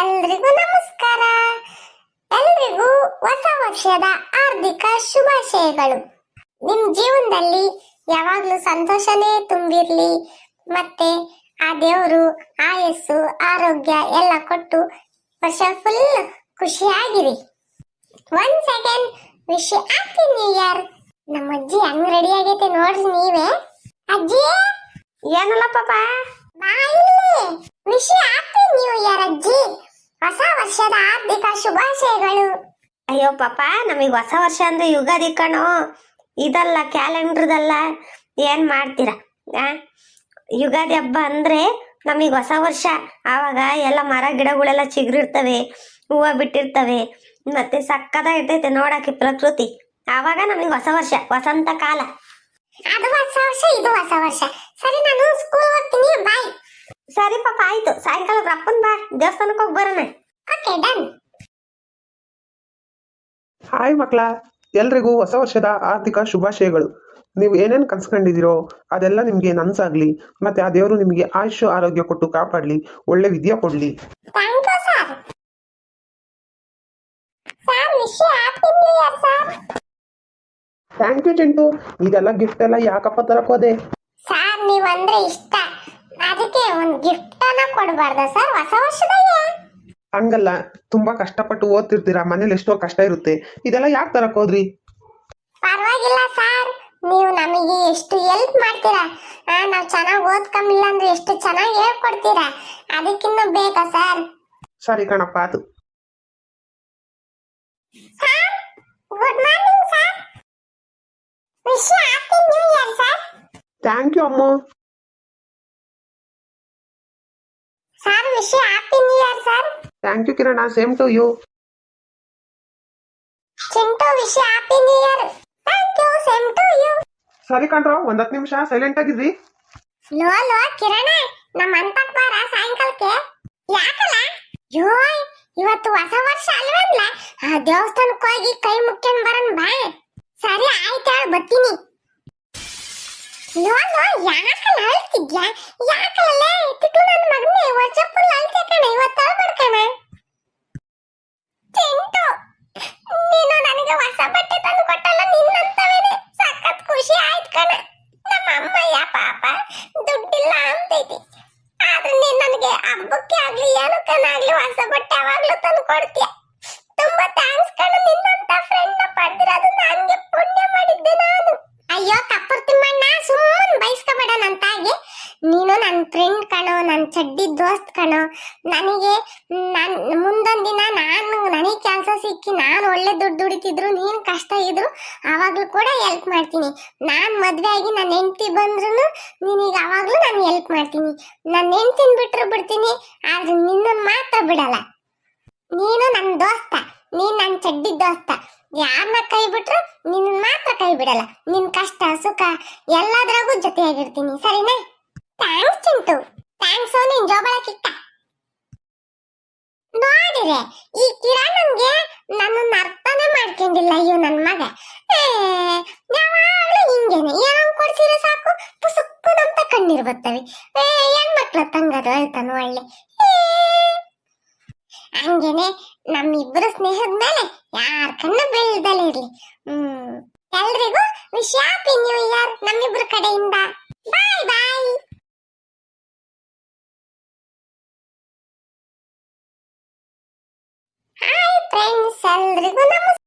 ಎಲ್ರಿಗೂ ನಮಸ್ಕಾರ. ಎಲ್ರಿಗೂ ಹೊಸ ವರ್ಷದ ಹಾರ್ದಿಕ ಶುಭಾಶಯಗಳು. ನಿಮ್ ಜೀವನದಲ್ಲಿ ಯಾವಾಗ್ಲೂ ಸಂತೋಷನೇ ತುಂಬಿರ್ಲಿ. ಮತ್ತೆ ಆ ದೇವರು, ಆಯಸ್ಸು, ಆರೋಗ್ಯ ಎಲ್ಲ ಕೊಟ್ಟು ವರ್ಷ full ಖುಷಿಯಾಗಿರಿ. One second wish happy new year ನಮ್ಮ ಅಜ್ಜಿ ಹಂಗ್ ರೆಡಿ ಆಗೈತೆ ನೋಡ್ರಿ ನೀವೇ? ಅಜ್ಜಿ! ಏನಲ್ಲ ಪಾಪ. ವಿಶ್ ಹ್ಯಾಪಿ ನ್ಯೂ ಇಯರ್ ಅಜ್ಜಿ. ಹೊಸ ವರ್ಷದ ಹಾರ್ದಿಕ ಶುಭಾಶಯಗಳು. ಅಯ್ಯೋ ಪಾಪ ನಮಗೆ ಹೊಸ ವರ್ಷ ಅಂದ್ರೆ ಯುಗಾದಿ ಕಣೋ. ಇದಲ್ಲ ಕ್ಯಾಲೆಂಡ್ರದಲ್ಲ. ಏನ್ ಮಾಡ್ತೀರಾ? ಆ? ಯುಗಾದಿ ಹಬ್ಬ ಅಂದ್ರೆ ನಮಗೆ ಹೊಸ ವರ್ಷ. ಆವಾಗ ಎಲ್ಲ ಮರ ಗಿಡಗಳೆಲ್ಲ ಚಿಗುರಿರ್ತವೆ ಹೂವು ಬಿಟ್ಟಿರ್ತವೆ. ಮತ್ತೆ ಸಕ್ಕದ ಇರ್ತೈತೆ ನೋಡಕ್ಕೆ ಪ್ರಕೃತಿ. ಆವಾಗ ನಮಗೆ ಹೊಸ ವರ್ಷ ವಸಂತ ಕಾಲ. ಅದು ಹೊಸ ವರ್ಷ ಇದು ಹೊಸ ವರ್ಷ. ಸರಿ ನಾನು ಸ್ಕೂಲ್ ಹೋಗ್ತೀನಿ ಬಾಯ್ ಸರಿ ಪಾಪ ಆಯ್ತು. ಸಾಯಂಕಾಲ ಅಪ್ಪನ್ ಬಾ ದೇವಸ್ಥಾನಕ್ಕೆ ಹೋಗಿ ಬರೋಣ. ಓಕೆ ಡನ್ ಹಾಯ್ ಮಕ್ಕಳ ಎಲ್ರಿಗೂ ಹೊಸ ವರ್ಷದ ಆರ್ಥಿಕ ಶುಭಾಶಯಗಳು. ನೀವು ಏನೇನು ಕನ್ಸ್ಕೊಂಡಿದ್ದೀರೋ ಅದೆಲ್ಲ ನಿಮಗೆ ನನ್ಸಾಗ್ಲಿ ಮತ್ತೆ ಆ ದೇವರು ನಿಮಗೆ ಆಯುಷ್ ಆರೋಗ್ಯ ಕೊಟ್ಟು ಕಾಪಾಡಲಿ ಒಳ್ಳೆ ವಿದ್ಯೆ ಕೊಡ್ಲಿ. Thank you sir sir wish happy new year sir thank you Chintu ಇದೆಲ್ಲ ಗಿಫ್ಟ್ ಎಲ್ಲ ಯಾಕಪ್ಪ ತರಕೋದೆ ಸರ್ ನೀವಂದ್ರೆ ಇಷ್ಟ. ಅದಕ್ಕೆ ಒಂದು ಗಿಫ್ಟ್ ಅನ್ನ ಕೊಡಬಾರ್ದ ಸರ್ ಹೊಸ ವರ್ಷದಾಗೆ? ಹಂಗಲ್ಲ ತುಂಬಾ ಕಷ್ಟಪಟ್ಟು ಓದ್ತಿರ್ತೀರಾ? ಮನೇಲಿ ಎಷ್ಟೋ ಕಷ್ಟ ಇರುತ್ತೆ. ಇದೆಲ್ಲ ಯಾಕೆ ತರಕೋದ್ರಿ ಪರವಾಗಿಲ್ಲ ಸರ್ ನೀವು ನಮಗೆ ಎಷ್ಟು ಹೆಲ್ಪ್ ಮಾಡ್ತೀರಾ? ಆ, ನಾವು ಚೆನ್ನಾಗಿ ಓದ್ಕಂಬಿಲ್ಲ ಅಂದ್ರೆ ಎಷ್ಟು ಚೆನ್ನಾಗಿ ಹೇಳ್ಕೊಡ್ತೀರಾ? ಅದಕ್ಕಿಂತ ಬೇಕಾ ಸರ್ ಸರಿ ಕಣಪ್ಪ ಅದು sir good morning sir wish happy new year sir thank you ಅಮ್ಮ. Sir wish happy new year sir thank you Kiran same to you Chintu wish happy new year thank you same to you ಸರಿ ಕಣ್ರೋ ಒಂದ್ ಹತ್ತು ನಿಮಿಷ. Silent ಆಗಿರ್ರಿ ಲೋ ಲೋ ಕಿರಣ. ನಮ್ಮ ಅಂತಕ್ ಬಾರ ಸಾಯಂಕಾಲಕ್ಕೆ. ಯಾಕಲ್ಲ? ಯೋ ಇವತ್ತು ಹೊಸ ವರ್ಷ ಅಲ್ವಲ್ಲ ಆ ದೇವಸ್ಥಾನಕ್ಕೆ ಹೋಗಿ ಕೈ ಮುಕ್ಕೊಂಡ್ ಬರೋಣ ಬಾ. ಸರಿ ಆಯ್ತು ಹೇಳಿ ಬರ್ತೀನಿ. ಲೋ ಲೋ ಯಾಕಲ್ಲ ಅಳ್ತಿದ್ಯಾ ಯಾಕಲ್ಲ ತಿಕ್ಕು ಹಬ್ಬಕ್ಕೆ ಆಗ್ಲಿ ಏನಕ್ಕನಾಗ್ಲಿ ಹೊಸ ಬಟ್ಟೆ ಯಾವಾಗ್ಲೂ ತಂದು ಕೊಡ್ತೀಯ ತುಂಬಾ ಥ್ಯಾಂಕ್ಸ್ ಕಣ ನಿನ್ನಂತ ಫ್ರೆಂಡ್ನ ಪಡೆದಿರೋದು ನಂಗೆ ಪುಣ್ಯ ಮಾಡಿದ್ದೆ ನಾನು ಅಯ್ಯೋ ಕಪ್ಪರ್ ತಿಮ್ಮಣ್ಣ ಸುಮ್ಮನೆ ಬಯಸ್ಕೋಬೇಡ ನಂತಾಗಿ ನೀನು ನನ್ನ ಫ್ರೆಂಡ್ ಕಣೋ ನನ್ನ ಚಡ್ಡಿ ದೋಸ್ತ್ ಕಣೋ. ನನಗೆ ನಾನು ಮುಂದೊಂದು ದಿನ ನಾನು ನನಗೆ ಕೆಲಸ ಸಿಕ್ಕಿ ನಾನು ಒಳ್ಳೆ ದುಡ್ಡು ದುಡಿತಿದ್ರು, ನೀನು ಕಷ್ಟ ಇದ್ರು ಆವಾಗಲೂ ಕೂಡ ಹೆಲ್ಪ್ ಮಾಡ್ತೀನಿ. ನಾನು ಮದುವೆ ಆಗಿ ನನ್ನ ಹೆಂಡತಿ ಬಂದ್ರೂ ನಿನಗೆ ಆವಾಗಲೂ ನಾನು ಹೆಲ್ಪ್ ಮಾಡ್ತೀನಿ. ನನ್ನ ಹೆಂಡ್ತಿನ ಬಿಟ್ಟರು ಬಿಡ್ತೀನಿ, ಆದ್ರೆ ನಿನ್ನ ಮಾತ್ರ ಬಿಡಲ್ಲ. ನೀನು ನನ್ನ ದೋಸ್ತ, ನೀನು ನನ್ನ ಚಡ್ಡಿ ದೋಸ್ತ. ಯಾರನ್ನ ಕೈ ಬಿಟ್ರು ನಿನ್ನ ಮಾತ್ರ ಕೈ ಬಿಡಲ್ಲ. ನಿನ್ನ ಕಷ್ಟ, ಸುಖ ಎಲ್ಲದ್ರಾಗೂ ಜೊತೆಯಾಗಿರ್ತೀನಿ. ಸರಿನಾ? ಥ್ಯಾಂಕ್ಸ್ ಚಿಂಟು. ಥ್ಯಾಂಕ್ಸ್ ನಿನ್ ಜೋಬಳ ಕಿಕ್ಕ ನೋಡಿರೆ ಈ ಕಿರಣನ್ಗೆ ನನ್ನನ್ನು ಅರ್ಥನೇ ಮಾಡ್ಕೊಂಡಿಲ್ಲ, ಅಯ್ಯೋ ನನ್ನ ಮಗ. ಯಾವಾಗ್ಲೂ ಹಿಂಗೇನೆ ಏನೋ ಕೊಡ್ಸಿರ ಸಾಕು? ಪುಸುಕ್ಕು ಅಂತ ಕಣ್ಣೀರ್ ಬರ್ತವೆ. ಹೆಣ್ಮಕ್ಳ ತಂಗದು ಹೇಳ್ತಾನು ಒಳ್ಳೆ. ಹಂಗೇನೆ ನಮ್ಮಿಬ್ಬರ ಸ್ನೇಹದ ಮೇಲೆ ಯಾರ ಕಣ್ಣು ಬೀಳ್ದಲೇ ಇರ್ಲಿ. ಹ್ಮ್, ಎಲ್ರಿಗೂ ವಿಶ್ ಹ್ಯಾಪಿ ನ್ಯೂ ಇಯರ್ ನಮ್ಮಿಬ್ರ ಕಡೆಯಿಂದ. Bye bye. traen saldo.